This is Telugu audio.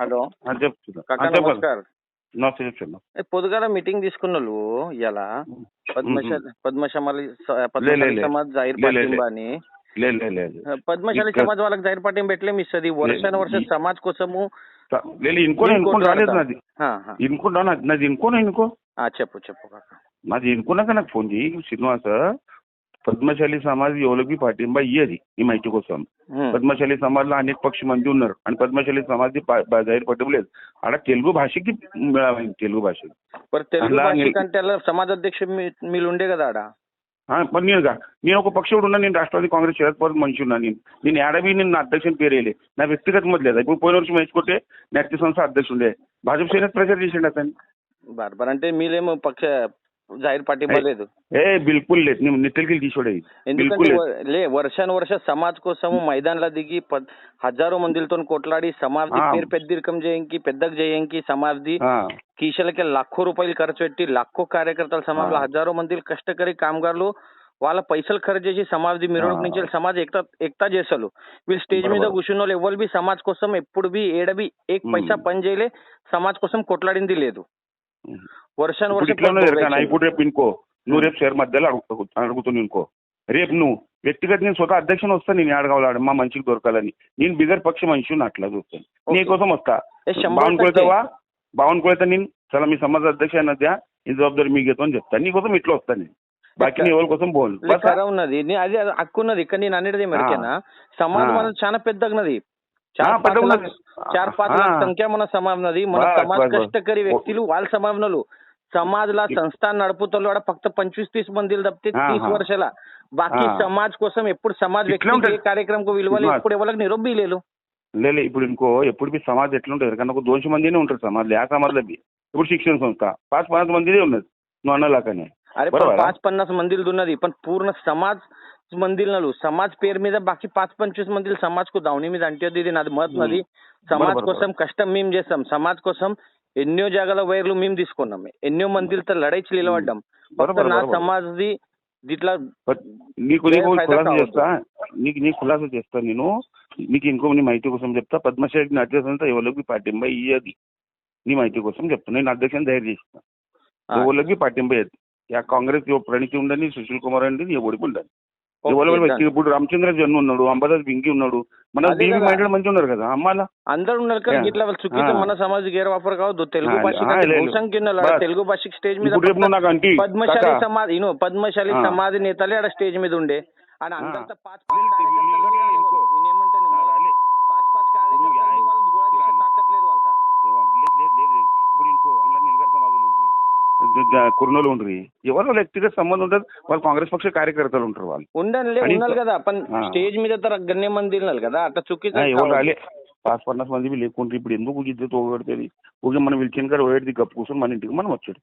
హలో. చెప్తున్నా నమస్తే చెప్తున్నా ఏ, పొద్దుగాల మీటింగ్ తీసుకున్నాళ్ళు ఇలా పద్మశాలి. సమాజ్. పట్టింబా అని పద్మశాలి సమాజ్ వాళ్ళకి జైర్ పట్టింపు ఎట్లేమి ఇస్తుంది వర్షాన వర్ష సమాజ్ కోసము రాలేదు. నాది. నాది ఇంకో? ఆ, చెప్పు చెప్పు కాక. నాది ఇంకున్నాక నాకు ఫోన్ చేయి శ్రీనివాస. పద్మశాలి సమాజ్ ఎవరికి పాటింబా ఇయ్యది ఈ మైటి కోసం ఉమ్. పద్మశాలి సమాజ్లో అనేక పక్షి మంది ఉన్నారు అని పద్మశాలి సమాజ్ జాయిర్ పట్టింపు లేదు ఆడ తెలుగు భాషకి మ్, తెలుగు భాష మరి తెలుగు అలా భాష నీ- కంటే అలా సమాజ్ అధ్యక్షుడు మీ- మీరు ఉండే కదా ఆడ ఆ, మరి నేను గా- నేను ఒక పక్షుడు ఉన్నా నేను రాష్ట్రవాది కాంగ్రెస్ శరద్ పవార్ మనిషి ఉన్నా నేను నేను ఏడవి నేను నా అధ్యక్షుని పేరేలే నా వ్యక్తిగత మొదలు లేదా ఇప్పుడు పోయిన వర్షం వేసుకుంటే నెక్స్ట్ సంస్థ అధ్యక్షుడే భాజపా సైనిక ప్రెజర్ చేసిండు అతను బర్బర్ అంటే మీరేమో పక్ష జైర్ పట్టింపు లేదు ఏ బిల్కుల్ లేదు నేను నెత్తలికి తీసుకోడే ఎందుకంటే లే వర్షాను వర్ష సమాజ్ కోసము మైదాన్లో దిగి హజారో మందిలతో కొట్లాడి ఆ. పేరు పెద్దరికం చేయంకి పెద్దకు చేయంకి ఆ, కీషలకి లక్ష రూపాయలు ఖర్చు పెట్టి లక్ష కార్యకర్తల సమాజ్లో ఆ. హజారో మంది కష్టకరి కామగారులు వాళ్ళ పైసలు ఖర్చు చేసి మెరవణికి ఆ. నుంచి సమాజ్ ఎక్తా ఎక్తా చేస్తారు వీళ్ళు స్టేజ్ మీద. కూర్చున్న వాళ్ళు ఎవరు బి సమాజ్ కోసం ఎప్పుడు బి ఏడబి ఏక్. పైసా పని చేయలే సమాజ్ కోసం కొట్లాడింది లేదు వర్షాను ఇప్పుడు వర్షం ఇట్లా ఎరకానా ఇప్పుడు రేపు ఇంకో నువ్వు రేపు షేర్ మధ్యలో అడుగు అడుగుతుంది ఇంకో. రేపు నువ్వు వ్యక్తిగత నేను స్వతः అధ్యక్షుని వస్తా నేను ఏడగవాలి మా మంచికి దొరకాలని. నేను బిగర్ పక్ష మనిషి అట్లా చూస్తాను. ఓకే. నీకోసం వస్తా. టక్కే. కొడతావా బావన్ కొడతా నేను చాలా మీ సమాజ అధ్యక్ష అన్నదా ఈ జవాబాదారి మీకు అని చెప్తాను నీకోసం ఇట్లా వస్తాను నేను. బాకీ నీ కోసం పోను. ఉన్నది. నీ- అది హక్కు ఉన్నది ఇక్కడ నేను అనేది మెరికేనా? సమాజం. అనేది చాలా పెద్దగున్నది. ఆ, చార్ పెద్ద పాంచ్ ఉన్నది. చార్ పాత్ర લાખ સંખ્યામાં સમાવનારી మన సమాజ కష్టకరి వ్యక్తులు వాళ్ళ సమావనలు సమాజ్లా సంస్థ నడుపుతారు కూడా ఫक्त పంచవీస్ తీస్ మందిలు తప్పితే తీస్ వర్షాల బాకీ సమాజ్ కోసం ఎప్పుడు సమాజ్ వ్యక్తి కార్యక్రమంకు విలువలు ఎప్పుడు ఎవరికి నిరొబ్బి లేదు లేదు ఇప్పుడు ఇంకో ఎప్పుడు మీ సమాజ్ ఎట్లా ఉంటుంది కానీ ఒక దోష మందినే ఉంటారు సమాజ్ ఆ సమాజ్లో ఇప్పుడు శిక్షణ సంస్థ పాస్ పాచ మందిదే ఉన్నది నువ్వు అన్నలాకనే అరే పాస్ పన్నాస్ మందిలు ఉన్నది పూర్ణ సమాజ్ మందిలను సమాజ్ పేరు మీద బాకీ పాచ్ పంచూస్ మందిలు సమాజ్కు దావని మీద అంటేది ఇది నాది మత్ నది. సమాజ్ కోసం కష్టం మేము చేస్తాం. సమాజ్ కోసం ఎన్నో జాగాల వైర్లు మేము తీసుకున్నాం. ఎన్నో మందిలతో లడైచి నిలబడ్డాం. నా సమాజ్ది నీకు నీకు ఖులాసా చేస్తా. నేను. నీకు ఇంకో నీ మాహితి కోసం చెప్తా. పద్మశ్రీ నా అధ్యక్ష ఎవరికి పాటింప ఇయ్యది. నీ మాహితి కోసం చెప్తా. నేను అధ్యక్షం ధైర్యం చేస్తా. ఎవరికి పాటింప ఇయ్యది. కాంగ్రెస్ ప్రణితి ఉండని సుశీల్ కుమార్ అండి నీ ఓడిపి ఉండని ఎవరు ఇప్పుడు రామచంద్ర జన్మ ఉన్నాడు అంబాదాస్ పింకి ఉన్నాడు మన. మైండ్ మంచి ఉన్నారు కదా అమ్మాల అందరూ ఉన్నారు కదా. ఇట్లా వాళ్ళు చుక్కితే. మన సమాజ్ గేర్ వాపర్ కావద్దు తెలుగు భాష. తెలుగు భాషకి స్టేజ్ మీద పద్మశాలి ఇను పద్మశాలి ఆ. సమాజ్ నేతలే ఆడ స్టేజ్ మీద ఉండే. అంతంత పాచ్ లేదు, పాచ్ లేదు, కార్యకర్తలు లేదు, లేదు, ఉన్నారు. ఇంకో. నేనేమంటాను ఆ, రాలే. పాచ్ పాచ్ కార్యకర్తలు ఇప్పుడు వాళ్ళని గోళ చేసే రాలే. తాకత్ లేదు వాళ్ళ లేదు లేదు లేదు లేదు. ఇప్పుడు ఇంకో అందులో నిలగడ సమాజం ఉంటుంది కుర్నోలు ఉండ్రి. ఎవరు వ్యక్తిగత సంబంధం ఉంటుంది వాళ్ళు కాంగ్రెస్ పక్ష కార్యకర్తలు ఉంటారు వాళ్ళు. ఉన్నారు ఇంకో- కదా. ఆ. స్టేజ్ మీద తర గణ్య మంది ఉన్నారు కదా అట్లా ఆ, చుక్కి ఎవరు రాలే. పాస్ పన్నాస్ మంది లేకుంటే ఇప్పుడు ఎందుకు ఇద్దరు తోగొడుతుంది ఊరికే మనం పిలిచిన గారు ఓడిది గప్పు కూర్చొని మన ఇంటికి మనం వచ్చాడు